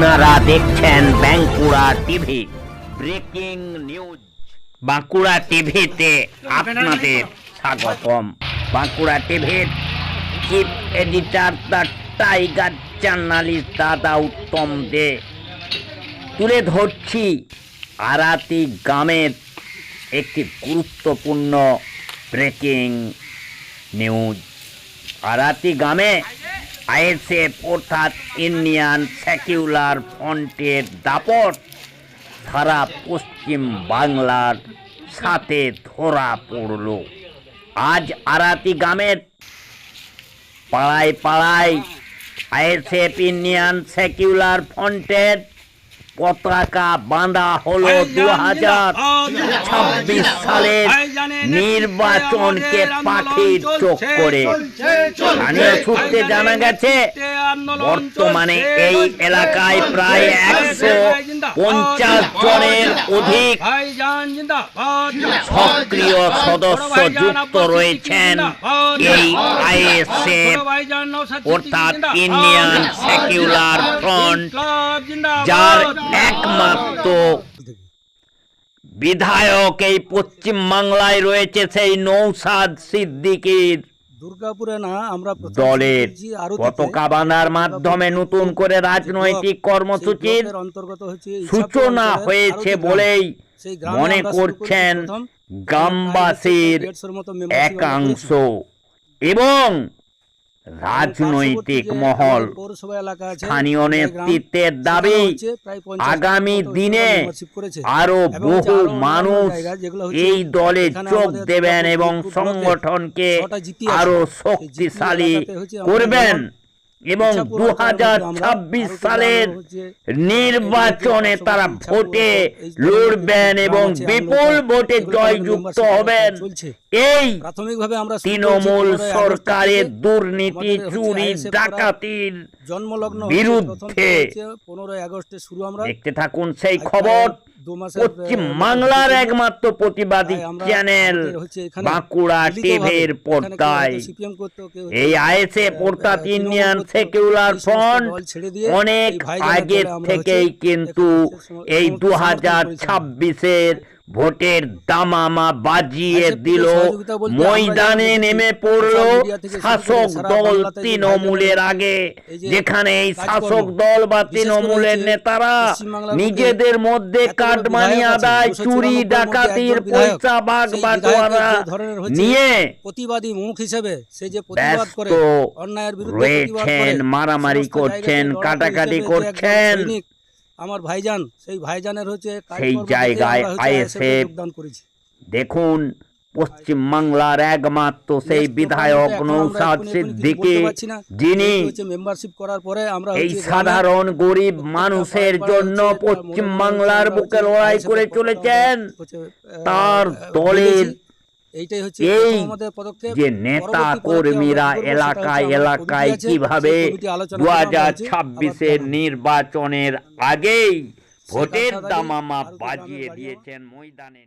আপনারা দেখছেন Bankura TV. Breaking news. Bankura টিভিতে আপনাদের স্বাগতম। বাঁকুড়া টিভির chief editor the tiger journalist দাদা উত্তম দে। তুলে ধরছি আরাতি গ্রামের একটি গুরুত্বপূর্ণ ব্রেকিং নিউজ। আরাতি গ্রামে আইএসএফ অর্থাৎ ইন্ডিয়ান সেকুলার ফ্রন্টের দাপট সারা পশ্চিম বাংলার সাথে ধরা পড়ল। আজ আরাতি গ্রামের পাড়ায় পাড়ায় আইএসএফ ইন্ডিয়ান সেকুলার ফ্রন্টের পতাকা বাঁধা হলো দু হাজার ছাব্বিশ সালের নির্বাচনকে পাখির চোখ করে স্থানীয় সূত্রে জানা গেছে বর্তমানে এই এলাকায় প্রায় একশো পঞ্চাশ জনের অধিক সক্রিয় সদস্য যুক্ত রয়েছেন এই আইএসএফ অর্থাৎ ইন্ডিয়ান সেকুলার ফ্রন্ট যার একমাত্র বিধায়ক এই পশ্চিম বাংলায় রয়েছে সেই নৌসাদ সিদ্দিকীর। দুর্গাপুরে না আমরা দলের শুরু পতাকা বাঁধার মাধ্যমে নতুন করে রাজনৈতিক কর্মসূচির অন্তর্গত ইছাপুর সূচনা হয়েছে বলেই মনে করছেন করেছি গ্রামবাসীর একাংশ। এবং রাজনৈতিক মহল স্থানীয় নেতৃত্বের দাবি হচ্ছে প্রায় 50 আগামী দিনে আরও বহু মানুষ এই দলে যোগ দেবেন এবং সংগঠনকে। আরও শক্তিশালী করবেন এবং দু হাজার ছাব্বিশ সালের নির্বাচনে তারা ভোটে লড়বেন এবং বিপুল ভোটে জয়যুক্ত হবেন। এই প্রাথমিকভাবে আমরা তৃণমূল সরকারের দুর্নীতি চুরি ডাকাতির জন্মলগ্ন বিরুদ্ধে। পনেরোই আগস্টে শুরু আমরা দেখতে থাকুন সেই খবর। পশ্চিম বাংলার একমাত্র প্রতিবাদী চ্যানেল বাঁকুড়া টিভির পর্দায়। এই আইএসএফ অর্থাৎ ইন্ডিয়ান সেকুলার ফ্রন্ট অনেক আগের থেকেই কিন্তু এই দু হাজার ছাব্বিশের ভোটের দামামা বাজিয়ে আইএসএফ দিল। ময়দানে নেমে পড়ল শাসক দল তৃণমূলের আগে যেখানে এই শাসক দল বা তৃণমূলের নেতারা নিজেদের মধ্যে কাটমানি আদায় চুরি ডাকাতির পয়সা বাটোয়ারা ধরনের হচ্ছে নিয়ে প্রতিবাদী মুখ হিসেবে সে যে প্রতিবাদ করে অন্যায়ের বিরুদ্ধে রয়েছেন মারামারি করছেন কাটাকাটি করছেন। আমার ভাইজান সেই ভাইজানের হচ্ছে সেই জায়গায় যোগদান করেছি দেখুন পশ্চিম বাংলার একমাত্র সেই বিধায়ক নৌসাদ সিদ্দিকী। যিনি মেম্বারশিপ করার পরে আমরা এই সাধারণ গরিব মানুষের জন্য পাড়ায় হচ্ছে পশ্চিম বাংলার বুকে লড়াই করে চলেছেন তার দলের। এইটাই হচ্ছে এই প্রথম আমাদের যে নেতা কর্মীরা এলাকায় এলাকায় কীভাবে দু হাজার ছাব্বিশের নির্বাচনের আগেই ভোটের দামামা বাজিয়ে দিয়েছেন ময়দানে।